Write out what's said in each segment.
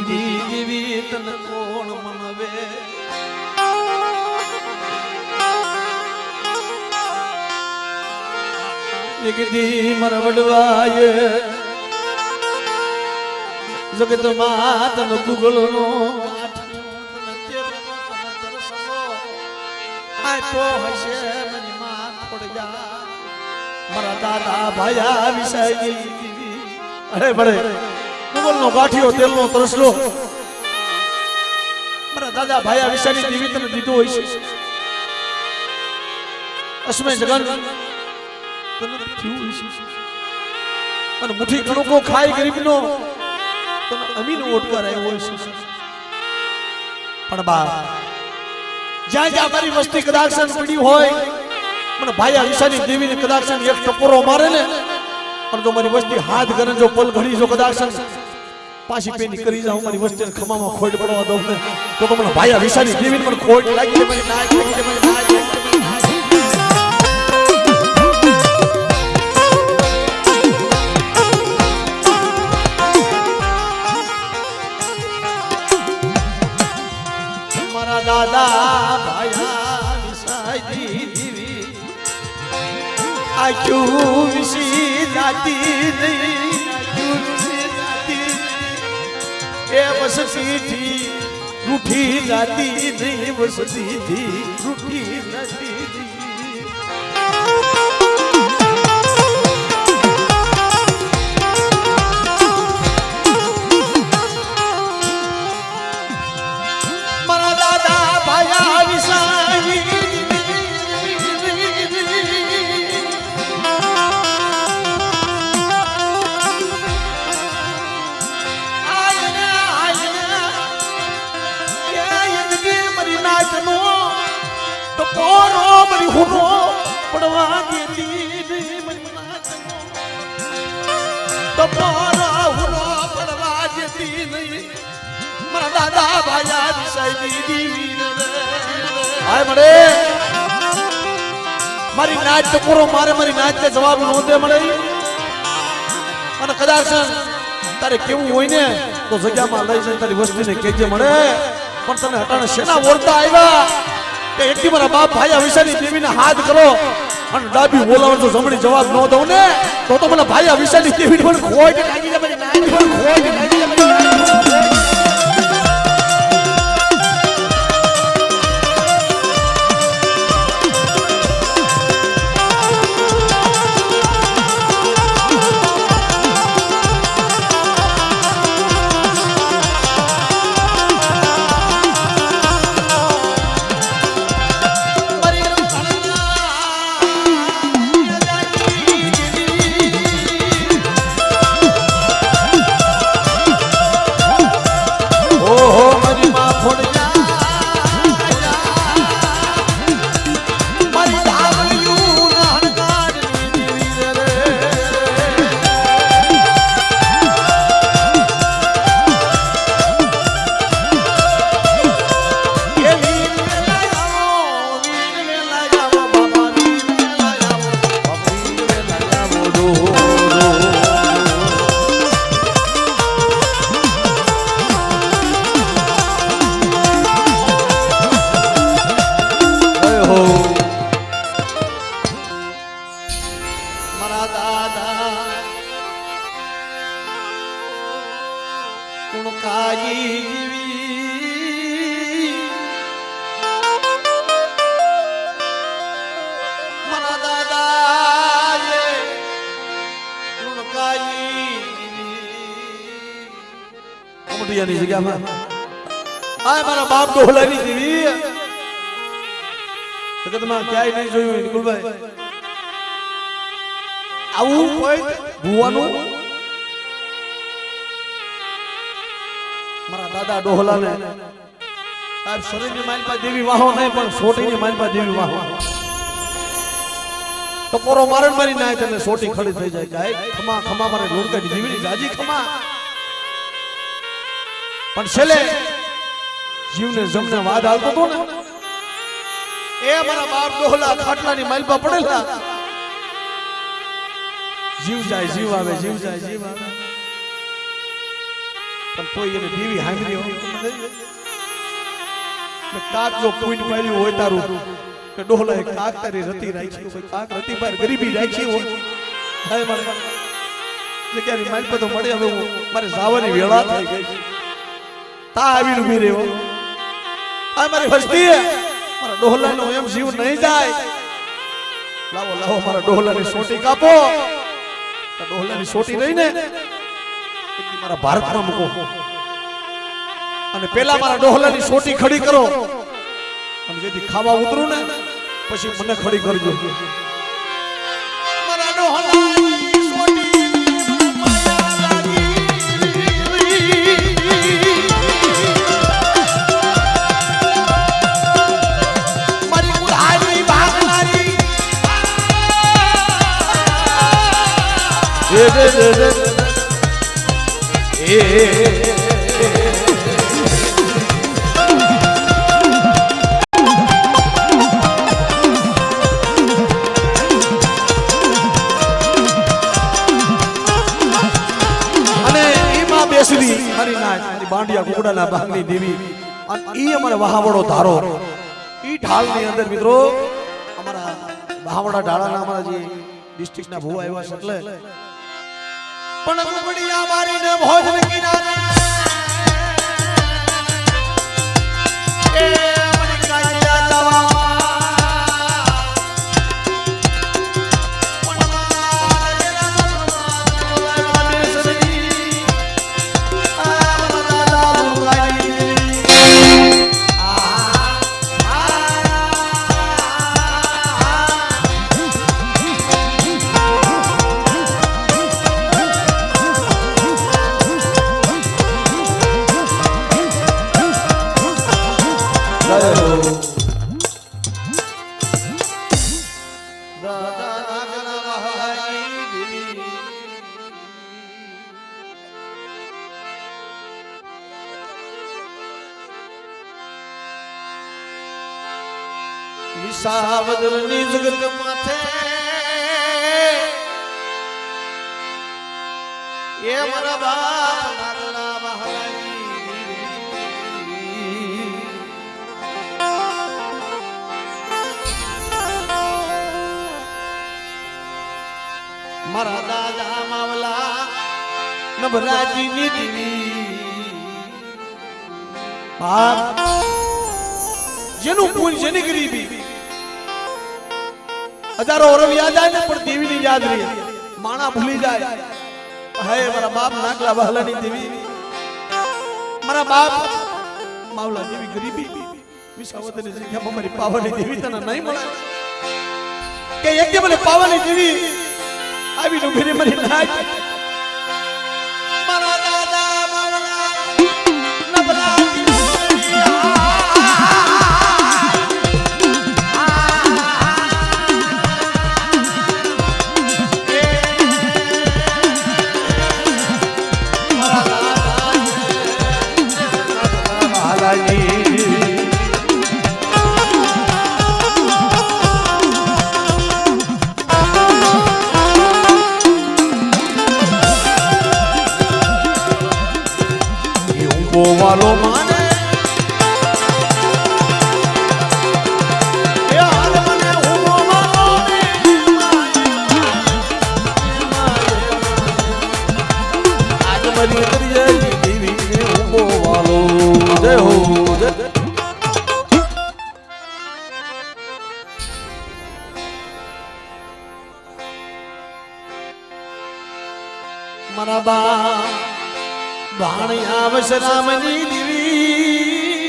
ગરીબ જી જેવી તન કોણ મનવે? એક દી મારા વડવાય જગત માતન ગુગલો નો મારા દાદા ભાયા વિષય અરે બડે ગુગલ નો ગાંઠિયો તેલ નો તરસલો. મારા દાદા ભાયા વિસાની દેવી તને દીધું હોય છે. અસમે જગન અને મુઠી કણકો ખાઈ ગરીબનો. તને અમીન ઓટકાર આવ્યો હોય છે. પણ બા, જ્યાં જ્યાં મારી વસ્તી કદાક્ષણ પડી હોય, મને ભાઈ વિશાની દેવીને કદાક્ષણ એક ટપોરો મારે ને, પણ જો મારી વસ્તી હાથ ઘરે જો પલ ઘડી જો કદાક્ષન પાછી પેની કરી જાઉં મારી વસ્તી ખમામાં ખોટ પડવા દઉં ને તો તો મને ભાઈ વિશાની જીવીને મને ખોટ લાગી મને લાગી લાગી દાદા ભાયા વિસાઈ દીવી આખ્યું વિસી જાતી નહીં નહીં. થી રૂઠી જાતી નહીં વસતીથી રૂઠી જાતી જવાબ નોંધે મળે અને કદાચ તારે કેવું હોય ને, તો જગ્યામાં લઈ જઈને તારી વસ્તીને કેજે મળે. પણ તને હટાણે શેના ઓરતા આવ્યા? કે એકથી મારા બાપ ભાયા વિશાની દેવીને હાથ કરો. અને ડાબી બોલાવણ તો જમણી જવાબ ન દઉં ને? તો તો મને ભાયા વિશાની દેવીને પણ ખોટ લાગી કુણકાજી જીવી. મારા દાદા જીવી. કોમડિયાની જગ્યામાં આ મારા બાપ ડોહલાની જીવી. જગતમાં ક્યાંય નહીં જોયું નિકુલભાઈ. આવું કોઈ ભુવાનું દાદા ડોહલાને. સાહેબ, શરીરની માલપા દેવી વાહો નહીં, પણ સોટીની માલપા દેવી વાહો. ટપોરો મારણ મારી નાય તમે સોટી ખડી થઈ જાય. ગાય, ખમા ખમા, મારે લોણકાની જીવની જાજી ખમા. પણ છેલ્લે જીવને જમને વાદ આવતો હતો ને, એ મારા બાપ ડોહલા ખાટલાની માલપા પડેલા. જીવ જાય, જીવ આવે, જીવ જાય, જીવ આવે. પણ તોય એને રહ્યો આ મારી હસ્તી મારા ડોહલાનો એમ જીવ નહીં જાય. લાવો લાવો, મારા ડોહલાની સોટી કાપો. આ ડોહલાની સોટી નહીં ને. મારા ભારતમાં મૂકો. અને પેલા મારા ડોહલાની સોટી ખડી કરો. અને જેથી ખાવા ઉતરું ને, પછી મને ખડી કરજો. બેસવી મારી બાંડિયા કુકડાના ભાગની દેવી, અને ઈ અમારે વહાવડો ધારો. ઈ ઢાલની અંદર મિત્રો, અમારા વહાવડા ઢાળાના અમારા જે ડિસ્ટ્રિક્ટના ભૂવા આવ્યા છે એટલે પણ કુકડિયા મારીને ભોજન કિનારે બાપ નાગના મહારાણી દેવી. મારા દાદા માવલા ઓરવ યાદ આવે પણ દેવીની યાદ રહી. માણા ભૂલી જાય. હે મારા બાપ નાગલા વહલાની દેવી. મારા બાપ માવલા જેવી ગરીબી. વિસાવદની જગ્યામાં મારી પાવાની દેવી તને નહીં મળે. કે એક મને પાવાની દેવી આવી ઊભી રે મારી નાચ મારા બા ભાણી આવશ રામની દેવી.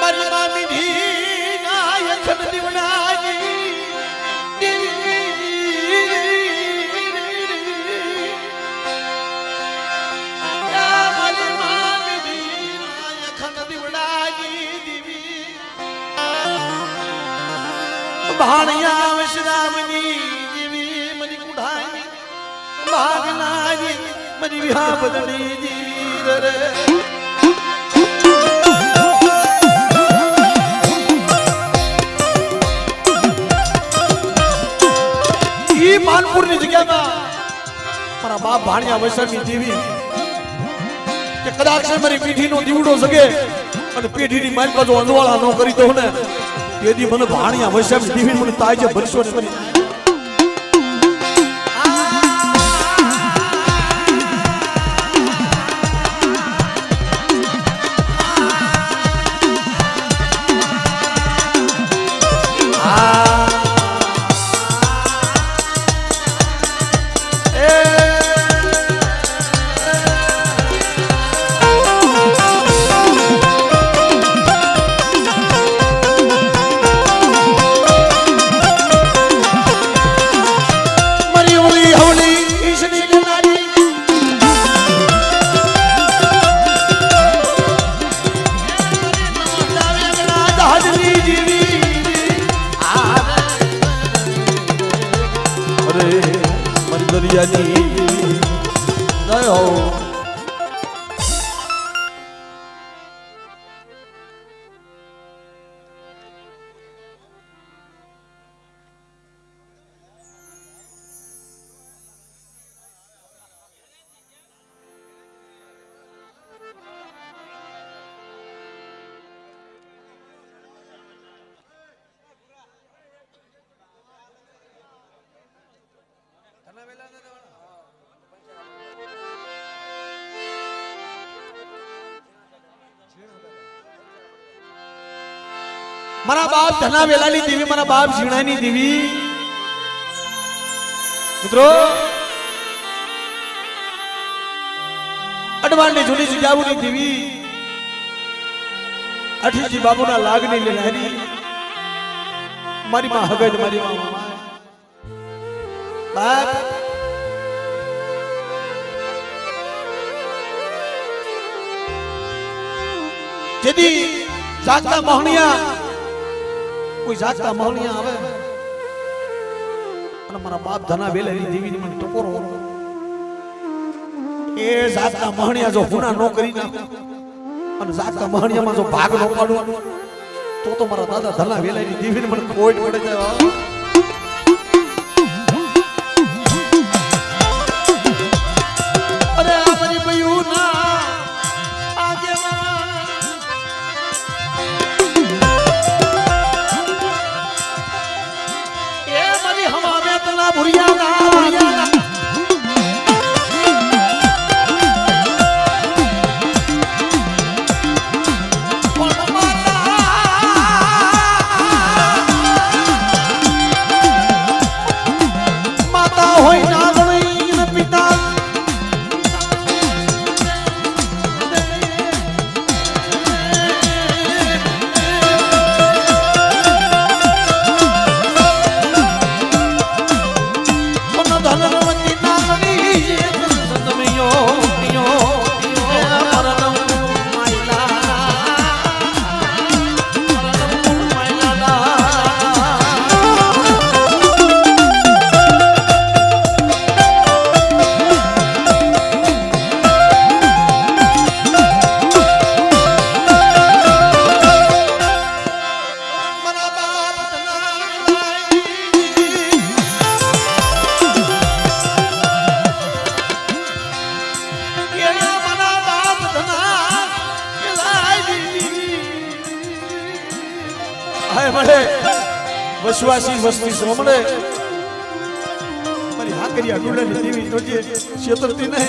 મારી મામી ધી નાયક દીવનાજી મારી મામી ધી નાયક દીવનાજી દેવી. ભાણિયા વિહા બદલી જીર રે. ઈ માનપુરની જગ્યામાં મારા બાપ ભાણિયા વૈશાખની દેવી કે કદાચ મારી પીઠીનો દીવડો જગે અને પેઢીની મારી બાજુ અંજવાળા ન કરી દઉં ને તેથી મને ભાણિયા વૈશાખની દેવી મને તાજે ભરશો ને મારા બાપ ધના વેલાની દેવી, મારા બાપ ઝીણાની દેવી. મિત્રો, અડવાણની જૂની જગ્યાઓની દેવી. અઠીજી બાબુના લાગણી લેનારી મારી માં હગજ, મારી માં બાપ જેથી જાગતા મોહણિયા કોઈ જાગતા મોહણિયા આવે. અને મારા બાપ ધના વેલેની દેવીની મને ટકોરો એ જાગતા મોહણિયા જો ગુના નો કરી અને જાગતા મોહણિયામાં જો ભાગ નો પાડો તો તો મારા દાદા ધના વેલાની દેવીને મને કોઈટ પડે જાય புரியாதா વસવાસી વસ્તી સોમડે મારી હાકરિયા ડુલાની દેવી જોઈએ છેતરતી નહીં.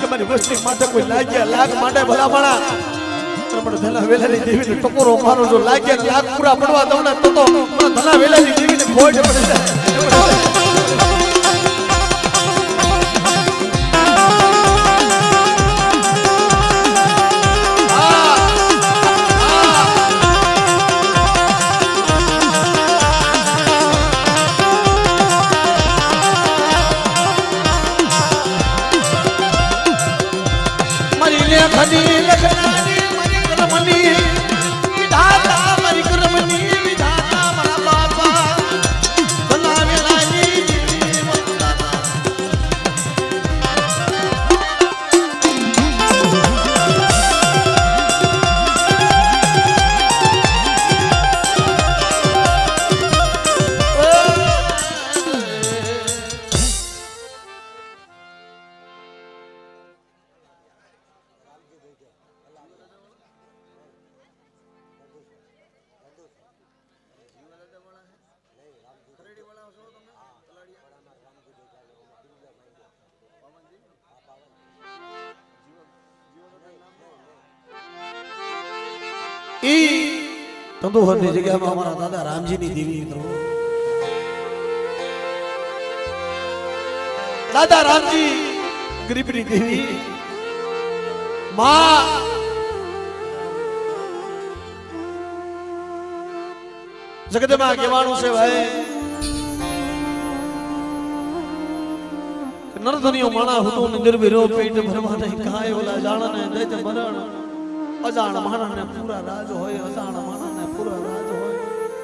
કે મારી વસ્તી માટે કોઈ લાગ્યા લાગ માટે ભલા ભણા પણ ધના વેલાની દેવીને ટકોરો મારો જો લાગ્યા લાગ પૂરા પડવા દઉં ને તો તો ધના વેલાની દેવીને ખોટ પડી. Jai Jai ઈ તંદુહરની જગ્યામાં અમારા દાદા રામજીની દેવી મિત્રો. દાદા રામજી ગરીબની દેવી. માં જગતમાં કહેવાનું છે ભાઈ નરધનિયો માણા હતો નિંદર વિરો પેટ ભરવા નહીં કાય ઓલા જાણને દે મરણ અજાણ માણસને પૂરા રાજ હોય, અજાણ માણસને પૂરા રાજ હોય.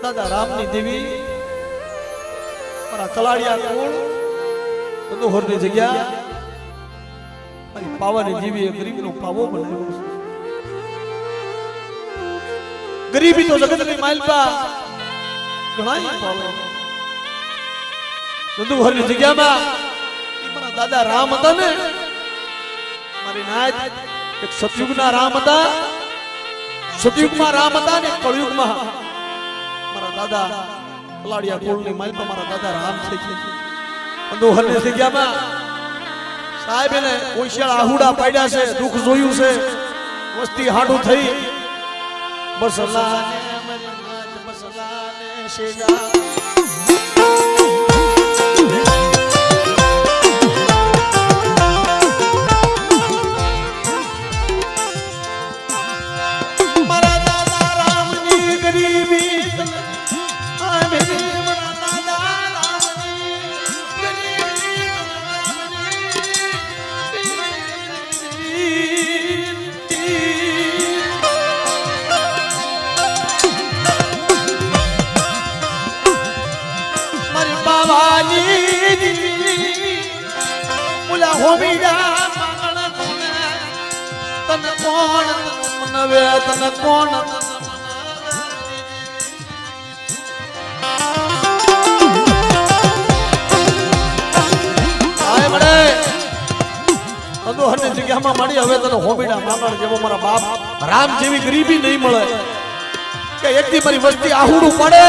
દાદા રામની દેવી કલાડિયા કુળ તંદુહરની જગ્યા. દાદા રામ હતા ને. મારી નાયત એક સતયુગના રામ હતા. સતયુગમાં રામ હતા ને કળયુગમાં. મારા દાદા કલાડિયા કુળની માલપા મારા દાદા રામ ગયા અંદોહરની જગ્યામાં સાહેબ એને ઓશિયાળ આહુડા પાડ્યા છે, દુઃખ જોયું છે. વસ્તી હાડું થઈ. મરી માત બસલાને જગ્યામાં મળી, હવે તને હોબીડા બ્રાહ્મણ જેવો મારા બાપ રામ જેવી ગરીબી નહીં મળે. કે એકથી મારી વસ્તી આહુડું પડે.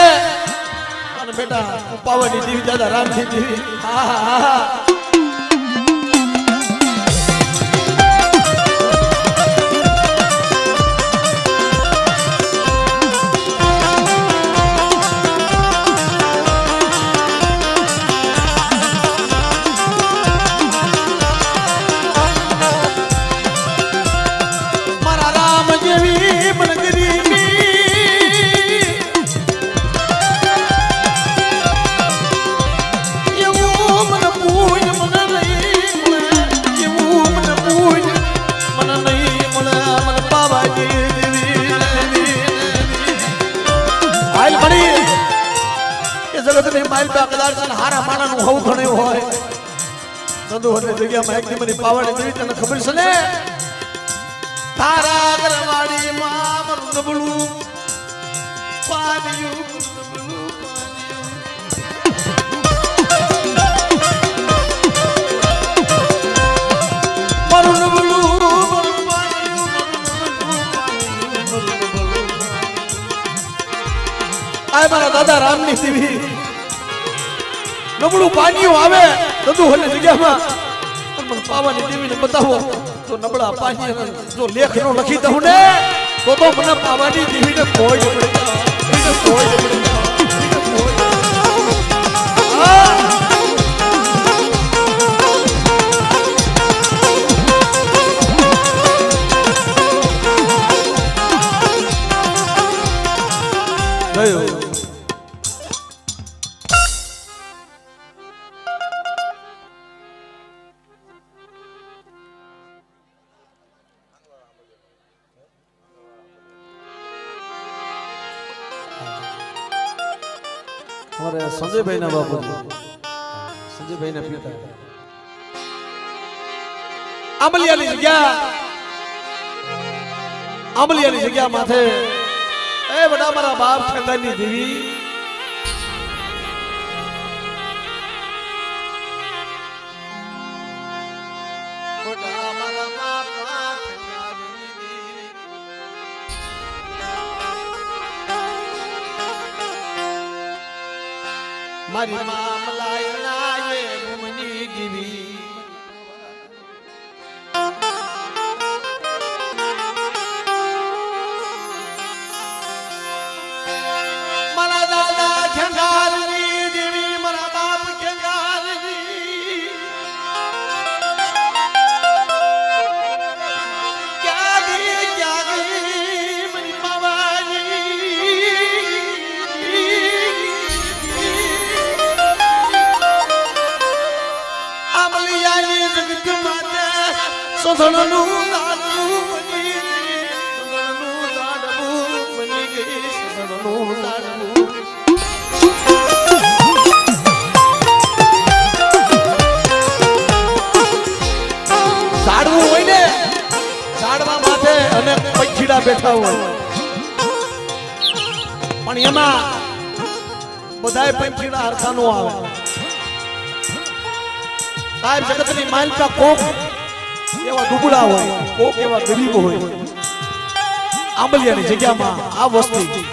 અને બેટા પાવાની દેવી દાદા રામજી દેવી હા હા હા. માલ પા કદાચ હારા માણાનું હવું ઘણું હોય. નંદુહરની જગ્યામાં એકદી મને પાવાડી દેવી તને ખબર છે ને? તારા ઘરવાળી માં મારું મારું મારું મારું મારા દાદા રામની દેવી નબળું પાણીઓ આવે બધું હલે જગ્યામાં. પણ પાવાની દેવીને બતાવો તો નબળા પાણી જો લેખ નો લખી દઉં ને, તો તો મને પાવાની દેવીને કોઈ પડે કોઈ પડે સંજયભાઈ ના બાપુ સંજયભાઈ ના પિતા. આંબલિયાની જગ્યા. આંબલિયાની જગ્યા માથે. એ બધા મારા બાપ ખાનદાનની દેવી. મારી મામલાય નાયે મુમની દીવી બધાય પંખીડા હરખા નો આવે. સાહેબ, જગતની માલિકા કોક એવા દુબળા હોય, કોક એવા ગરીબ હોય. આંબલિયાની જગ્યામાં આ વસ્તી.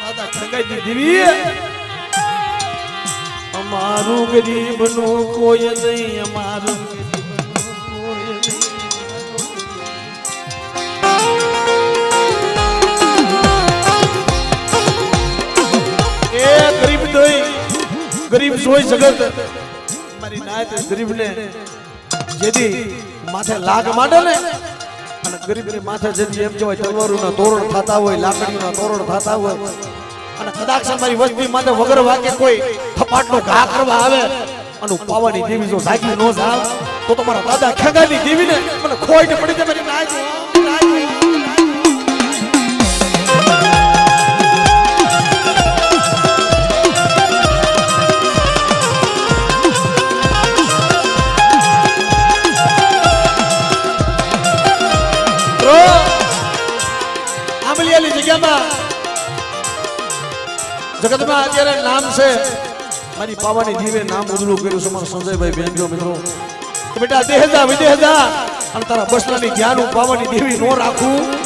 દાદા ખંગાઈ દીધી. અમારું ગરીબનું કોઈ નહીં, અમારું ગરીબ જોઈ જગત મારી નાયત ગરીબને જેદી માથે લાગ માંડે ને, અને ગરીબની માથે જેદી એમ કહેવાય તલવારોના તોરણ થતા હોય, લાકડીના તોરણ થતા હોય, અને કદાચ મારી વસ્તી માથે વગર વાકે કોઈ થપાટનો ઘા કરવા આવે, અને પાવાની દેવી જો જાગી નો જાવ, તો તમારા દાદા ખેગાની દેવીને મને ખોઈને પડી જાય, મારી નાયત જગતમાં અત્યારે નામ છે. મારી પાવાની જીવે નામ ઉજળું કર્યું છે મારા સંજયભાઈ બેનજો મિત્રો. કે બેટા દેહજા વિદેહજા અને તારા બસલાની ધ્યાન હું પાવાની દેવી નો રાખું.